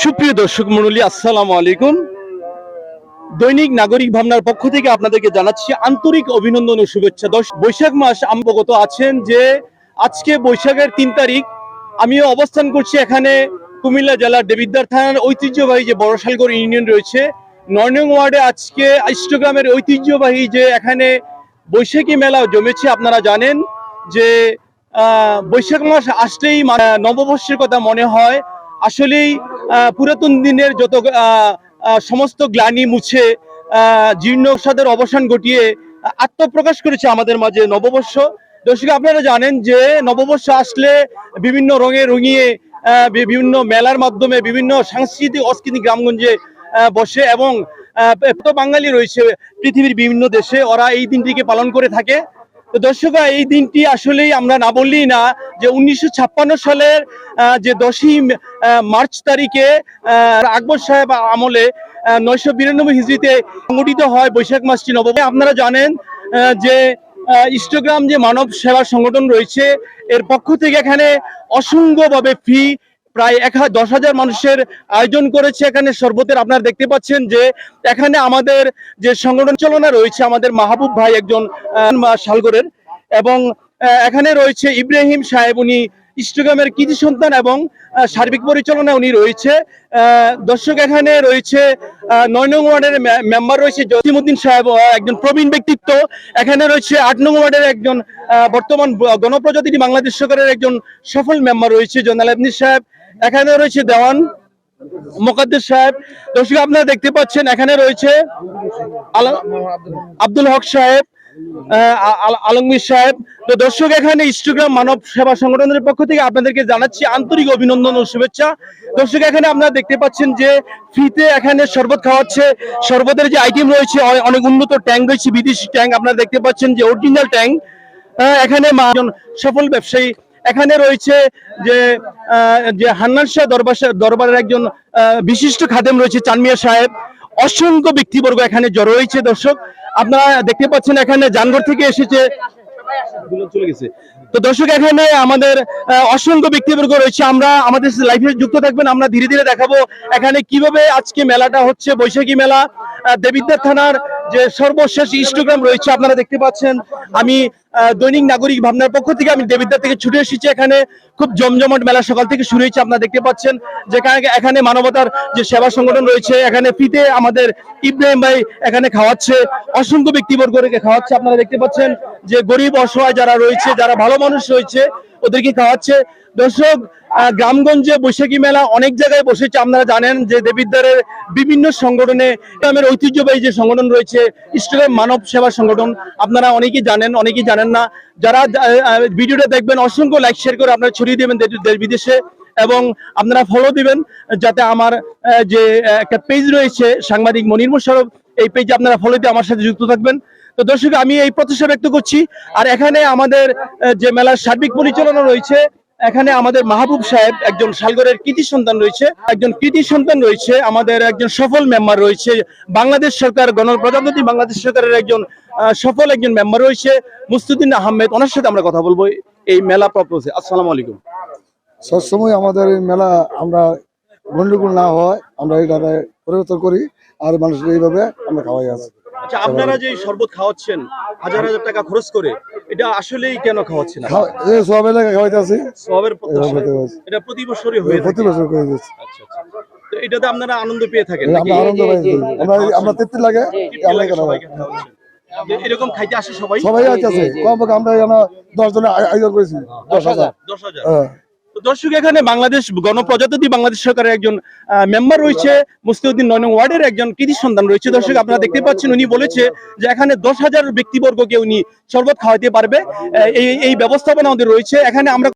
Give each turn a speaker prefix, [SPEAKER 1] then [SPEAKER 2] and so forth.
[SPEAKER 1] সুপ্রিয় দর্শক মন্ডলী আসসালামু আলাইকুম। দৈনিক নাগরিক ভাবনার পক্ষ থেকে আপনাদেরকে জানাচ্ছি আন্তরিক অভিনন্দন ও শুভেচ্ছা। দশ বৈশাখ মাস অবগত আছেন যে আজকে বৈশাখের তিন তারিখ। আমিও অবস্থান করছি এখানে কুমিল্লা জেলার দেবিদ্বার থানার ঐতিহ্যবাহী যে বড়শালগড় ইউনিয়ন রয়েছে নয় নং ওয়ার্ডে আজকে ইষ্টগ্রামের ঐতিহ্যবাহী যে এখানে বৈশাখী মেলা জমেছে, আপনারা জানেন যে বৈশাখ মাস আসলেই নববর্ষের কথা মনে হয়। আসলেই পুরাতন দিনের যত সমস্ত গ্লানি মুছে জীর্ণসাদের অবসান ঘটিয়ে আত্মপ্রকাশ করেছে আমাদের মাঝে নববর্ষ। দর্শক, আপনারা জানেন যে নববর্ষ আসলে বিভিন্ন রঙে রঙিয়ে বিভিন্ন মেলার মাধ্যমে বিভিন্ন সাংস্কৃতিক অস্কৃতিক গ্রামগঞ্জে বসে এবং বাঙালি রয়েছে পৃথিবীর বিভিন্ন দেশে। ওরা এই দিনটিকে পালন করে থাকে। তো দর্শকরা এই দিনটি আসলেই আমরা না বললেই না যে উনিশশো ছাপ্পান্ন সালের যে দশই মার্চ তারিখে আকবর সাহেব আমলে নয়শো বিরানব্বই হিজড়িতে সংগঠিত হয় বৈশাখ মাসটি নবম। আপনারা জানেন যে আহ, ইষ্টগ্রাম যে মানব সেবা সংগঠন রয়েছে এর পক্ষ থেকে এখানে অসংখ্যভাবে ফি প্রায় এক দশ হাজার মানুষের আয়োজন করেছে এখানে শরবতের। আপনারা দেখতে পাচ্ছেন যে এখানে আমাদের যে সংগঠন চালনা রয়েছে আমাদের মাহবুব ভাই একজন আহ, শালগড়ের এবং এখানে রয়েছে ইব্রাহিম সাহেব উনি ইষ্টগ্রামের কৃতি সন্তান এবং সার্বিক পরিচালনা উনি রয়েছে। দর্শক এখানে রয়েছে নয় নং ওয়ার্ডের মেম্বার রয়েছে জসিমুদ্দিন সাহেব একজন প্রবীণ ব্যক্তিত্ব। এখানে রয়েছে আট নং ওয়ার্ডের একজন বর্তমান গণপ্রজাতন্ত্রী বাংলাদেশ সরকারের একজন সফল মেম্বার রয়েছে জনাল সাহেব। এখানে রয়েছে দেওয়ান মোকাদ্দের সাহেব। দর্শক, আপনারা দেখতে পাচ্ছেন এখানে রয়েছে আব্দুল হক সাহেব আলমগীর সাহেব। তো দর্শক, এখানে ইনস্টাগ্রাম মানব সেবা সংগঠনের পক্ষ থেকে আপনাদেরকে জানাচ্ছি আন্তরিক অভিনন্দন ও শুভেচ্ছা। দর্শক, এখানে আপনারা দেখতে পাচ্ছেন যে ফ্রিতে এখানে শরবত খাওয়াচ্ছে। শরবতের যে আইটেম রয়েছে অনেক উন্নত ট্যাঙ্ক রয়েছে, বিদেশি ট্যাঙ্ক। আপনারা দেখতে পাচ্ছেন যে অরিজিনাল ট্যাঙ্ক। এখানে সফল ব্যবসায়ী এখানে রয়েছে যে যে হান্নান শাহ দরবার দরবারের একজন বিশিষ্ট খাদেম রয়েছে চানমিয়া সাহেব। অসংখ্য ব্যক্তিবর্গ এখানে জড়ো হয়েছে দর্শক। আপনারা দেখতে পাচ্ছেন এখানে জানগর থেকে এসেছে। তো দর্শক এখানে আমাদের অসংখ্য ব্যক্তিবর্গ রয়েছে। আমরা আমাদের লাইফে যুক্ত থাকবেন আমরা ধীরে ধীরে দেখাবো এখানে কীভাবে আজকে মেলাটা হচ্ছে বৈশাখী মেলা। আহ, দেবিদ্বার থানার যে সর্বশেষ ইষ্টগ্রাম রয়েছে আপনারা দেখতে পাচ্ছেন। আমি দৈনিক নাগরিক ভাবনার পক্ষ থেকে আমি দেবিদ্বার থেকে ছুটে এসেছি এখানে। খুব জমজমট মেলা সকাল থেকে শুরু হয়েছে, আপনারা দেখতে পাচ্ছেন। যেখানে এখানে মানবতার যে সেবা সংগঠন রয়েছে, এখানে ফিতে আমাদের ইব্রাহিম ভাই এখানে খাওয়াচ্ছে, অসংখ্য ব্যক্তিবর্গকে খাওয়াচ্ছে, আপনারা দেখতে পাচ্ছেন যে গরিব অসহায় যারা রয়েছে, যারা ভালো মানুষ রয়েছে, ওদেরকে খাওয়াচ্ছে। দর্শক গ্রামগঞ্জে বৈশাখী মেলা অনেক জায়গায় বসেছে, আপনারা জানেন যে দেবিদ্বারের বিভিন্ন সংগঠনে, গ্রামের ঐতিহ্যবাহী যে সংগঠন রয়েছে ইস্টগ্রাম মানব সেবা সংগঠন, আপনারা অনেকেই জানেন অনেকেই জানেন না। যারা ভিডিওটা দেখবেন, অসংখ্য লাইক শেয়ার করে আপনারা ছড়িয়ে দেবেন দেশ বিদেশে এবং আপনারা ফলো দিবেন যাতে আমার যে একটা পেজ রয়েছে সাংবাদিক মনির মোশারফ, এই পেজে আপনারা ফলো দিয়ে আমার সাথে যুক্ত থাকবেন। তো দর্শক, আমি এই প্রত্যাশা ব্যক্ত করছি। আর এখানে আমাদের যে মেলার সার্বিক পরিচালনা রয়েছে এখানে আমাদের মাহবুব সাহেব একজন শালগড়ের কৃতি সন্তান রয়েছে একজন কৃতি সন্তান রয়েছে আমাদের একজন সফল মেম্বার রয়েছে বাংলাদেশ সরকার গণপ্রজাতন্ত্রী বাংলাদেশ সরকারের একজন সফল একজন মেম্বার রয়েছে মুস্তুদ্দিন আহমেদ ওনার সাথে আমরা কথা বলব এই মেলা প্রপোজে আসসালামু আলাইকুম।
[SPEAKER 2] সবসময় আমাদের এই মেলা আমরা গন্ডগোল না হয় আমরা এই এটা পরিবর্তন করি আর মানুষের এইভাবে আমরা খাওয়াই আছি।
[SPEAKER 1] আচ্ছা আপনারা যে শরবত খাওয়াচ্ছেন হাজার হাজার টাকা খরচ করে এটা আসলেই কেন খাওয়াচ্ছেন
[SPEAKER 2] খাওয়া- এই সব এলাকায় খাওয়াইতে আছি
[SPEAKER 1] সবের প্রত্যাশা এটা প্রতি বছরই হয়ে
[SPEAKER 2] প্রতি বছর করে দিচ্ছি।
[SPEAKER 1] আচ্ছা আচ্ছা। তো এটাতে আপনারা আনন্দ পেয়ে থাকেন?
[SPEAKER 2] আমরা আনন্দ পাই। আমরা আমরা তৃপ্তি লাগে। আমরা
[SPEAKER 1] লাগে। তো এরকম খাইতে আসে সবাই?
[SPEAKER 2] সবাই আছে কম আমরা এখানে দশ জনের আয়- আয়োজন করেছি দশ হাজার।
[SPEAKER 1] দশ হাজার।
[SPEAKER 2] হ্যাঁ।
[SPEAKER 1] দর্শক, এখানে বাংলাদেশ গণপ্রজাতন্ত্রী বাংলাদেশ সরকারের একজন মেম্বার রয়েছে মুস্তিউদ্দিন নয় ওয়ার্ডের একজন কৃতি সন্তান রয়েছে। দর্শক, আপনারা দেখতে পাচ্ছেন, উনি বলেছে যে এখানে দশ হাজার ব্যক্তিবর্গকে উনি শরবত খাওয়াতে পারবে। এই এই ব্যবস্থাপনা আমাদের রয়েছে। এখানে আমরা